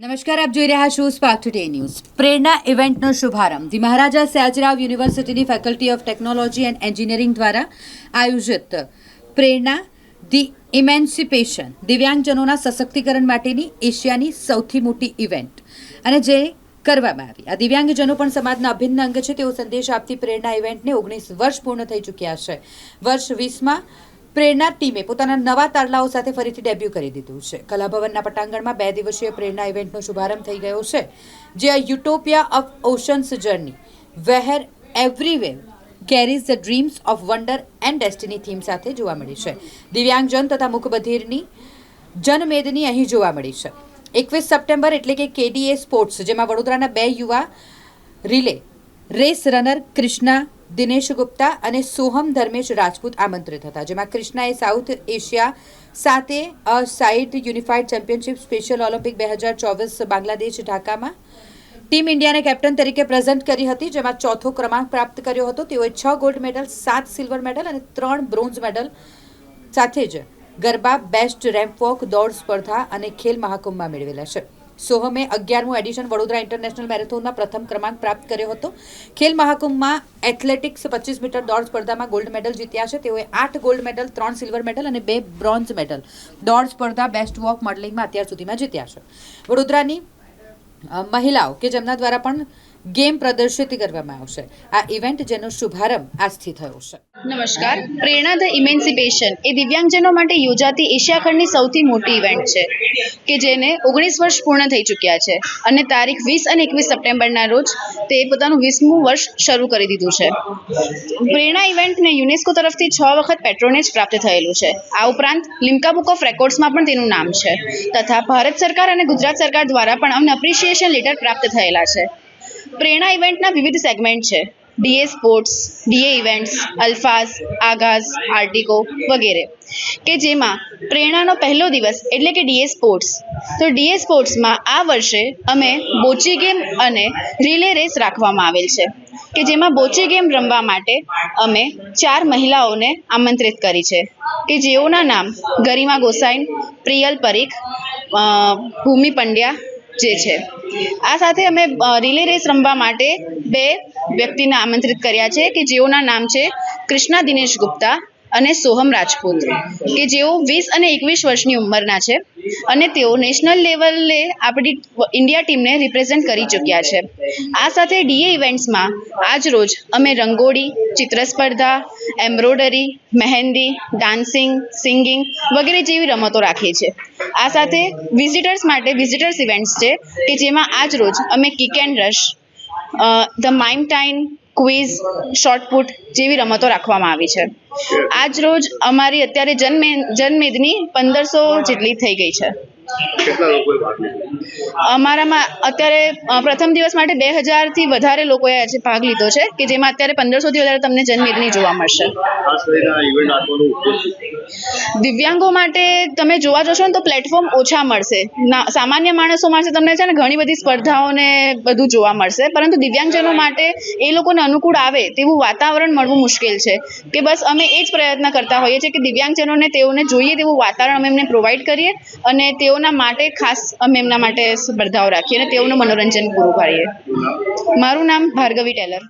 નમસ્કાર, આપ જોઈ રહ્યા છો સ્પાર્ક ટુડે ન્યૂઝ. પ્રેરણા ઇવેન્ટનો શુભારંભ. ધી મહારાજા સયાજરાવ યુનિવર્સિટીની faculty of technology and engineering દ્વારા આયોજિત પ્રેરણા, ધી ઇમેન્સિપેશન, દિવ્યાંગજનોના સશક્તિકરણ માટેની એશિયાની સૌથી મોટી ઇવેન્ટ. અને જે કરવામાં આવી. આ દિવ્યાંગજનો પણ સમાજના અભિન્ન અંગ છે. તેવો સંદેશ આપતી પ્રેરણા ઇવેન્ટને ઓગણીસ વર્ષ પૂર્ણ થઈ ચૂક્યા છે. વર્ષ વીસમાં પ્રેરણા ટીમે પોતાના નવા તારલાઓ સાથે ફરીથી ડેબ્યુ કરી દીધું છે. કલાભવનના પટાંગણમાં બે દિવસીય પ્રેરણા ઇવેન્ટનો શુભારંભ થઈ ગયો છે, જે આ utopia of oceans journey, where everywhere, carries the dreams of wonder and destiny theme સાથે જોવા મળી છે. દિવ્યાંગજન તથા મુખબધિરની જનમેદની અહીં જોવા મળી છે. એકવીસ સપ્ટેમ્બર એટલે કે કેડીએ સ્પોર્ટ્સ, જેમાં વડોદરાના બે યુવા relay, race runner Krishna Dinesh Gupta અને સોહમ ધર્મેશ રાજપૂત આમંત્રિત હતા, જેમાં કૃષ્ણાએ સાઉથ એશિયા સાથે side unified championship special olympic બે હજાર ચોવીસ બાંગ્લાદેશ ઢાકામાં ટીમ ઇન્ડિયાને કેપ્ટન તરીકે પ્રેઝન્ટ કરી હતી, જેમાં ચોથો ક્રમાંક પ્રાપ્ત કર્યો હતો. તેઓએ છ ગોલ્ડ મેડલ, સાત સિલ્વર મેડલ અને ત્રણ બ્રોન્ઝ મેડલ સાથે જ ગરબા, બેસ્ટ રેમ્પ વોક દોડ સ્પર્ધા અને ખેલ મહાકુંભમાં મેળવેલા છે. સોહમે અગિયારમું એડિશન વડોદરા ઇન્ટરનેશનલ મેરેથોનમાં પ્રથમ ક્રમાંક પ્રાપ્ત કર્યો હતો. ખેલ મહાકુંભમાં એથ્લેટિક્સ પચીસ મીટર દોડ સ્પર્ધામાં ગોલ્ડ મેડલ જીત્યા છે. તેઓએ આઠ ગોલ્ડ મેડલ, ત્રણ સિલ્વર મેડલ અને બે બ્રોન્ઝ મેડલ. દોડ સ્પર્ધા બેસ્ટ વોક મોડલિંગમાં અત્યાર સુધીમાં જીત્યા છે. વડોદરાની મહિલાઓ કે જેમના દ્વારા પણ ગેમ પ્રદર્શિત કરવામાં આવશે. આ ઇવેન્ટ જેનો શુભારંભ આજથી થયો છે. નમસ્કાર. પ્રેરણા ધ ઇમેન્સિપેશન એ દિવ્યાંગજનો માટે યોજાતી એશિયા ખંડની સૌથી મોટી ઇવેન્ટ છે, કે જેને ઓગણીસ વર્ષ પૂર્ણ થઈ ચૂક્યા છે અને તારીખ વીસ અને એકવીસ સપ્ટેમ્બરના રોજ તે પોતાનું વીસમું વર્ષ શરૂ કરી દીધું છે. પ્રેરણા ઇવેન્ટને યુનેસ્કો તરફથી છ વખત પેટ્રોનેજ પ્રાપ્ત થયેલું છે. આ ઉપરાંત લિમ્કા બુક ઓફ રેકોર્ડ્સમાં પણ તેનું નામ છે તથા ભારત સરકાર અને ગુજરાત સરકાર દ્વારા પણ અમને અપ્રિશિએશન લેટર પ્રાપ્ત થયેલા છે. પ્રેરણા ઇવેન્ટના વિવિધ સેગમેન્ટ છે. DA sports, DA events, Alfaaz, Aagaz, આર્ટિકો વગેરે, કે જેમાં પ્રેરણાનો પહેલો દિવસ એટલે કે ડીએ સ્પોર્ટ્સ. તો ડીએ સ્પોર્ટ્સમાં આ વર્ષે અમે બોચી ગેમ અને રિલે રેસ રાખવામાં આવેલ છે, કે જેમાં બોચી ગેમ રમવા માટે અમે ચાર મહિલાઓને આમંત્રિત કરી છે, કે જેઓના નામ ગરિમા ગોસાઈન પ્રિયલ પરીખ ભૂમિ પંડ્યા જે છે. આ સાથે અમે રિલે રેસ રમવા માટે બે વ્યક્તિને આમંત્રિત કર્યા છે કે જેઓના નામ છે કૃષ્ણા દિનેશ ગુપ્તા અને સોહમ રાજપૂત, કે જેઓ વીસ અને એકવીસ વર્ષની ઉંમરના છે અને તેઓ નેશનલ લેવલે આપણી ઇન્ડિયા ટીમને રિપ્રેઝેન્ટ કરી ચૂક્યા છે. આ સાથે ડીએ ઇવેન્ટ્સમાં આજ રોજ અમે રંગોળી ચિત્ર સ્પર્ધા એમ્બ્રોડરી, મહેંદી, ડાન્સિંગ, સિંગિંગ વગેરે જેવી રમતો રાખીએ છીએ. આ સાથે વિઝિટર્સ માટે વિઝિટર્સ ઇવેન્ટ્સ છે કે જેમાં આજ રોજ અમે kick and rush the mime time quiz shot put જેવી રમતો રાખવામાં આવી છે. આજ રોજ અમારી અત્યારે જન્મે જનમેદની પંદરસો જેટલી થઈ ગઈ છે. કેટલા લોકોએ ભાગ લીધો? અમારામાં અત્યારે પ્રથમ દિવસ માટે બે હજારથી વધારે લોકોએ આજે ભાગ લીધો છે કે જેમાં અત્યારે પંદરસોથી વધારે તમને જનમેદની જોવા મળશે? દિવ્યાંગો માટે તમે જોવા જશો ને તો પ્લેટફોર્મ ઓછા મળશે. સામાન્ય માણસો માટે તમને છે ને ઘણી બધી સ્પર્ધાઓને બધું જોવા મળશે. પરંતુ દિવ્યાંગજનો માટે એ લોકોને અનુકૂળ આવે તેવું વાતાવરણ મળવું મુશ્કેલ છે. કે બસ અમે એ જ પ્રયત્ન કરતા હોઈએ છીએ કે દિવ્યાંગજનોને તેઓને જોઈએ તેવું વાતાવરણ અમે એમને પ્રોવાઈડ કરીએ અને તેઓના માટે ખાસ અમે એમના માટે સ્પર્ધાઓ રાખીએ અને તેઓનું મનોરંજન પૂરું પાડીએ. મારું નામ ભાર્ગવી ટેલર.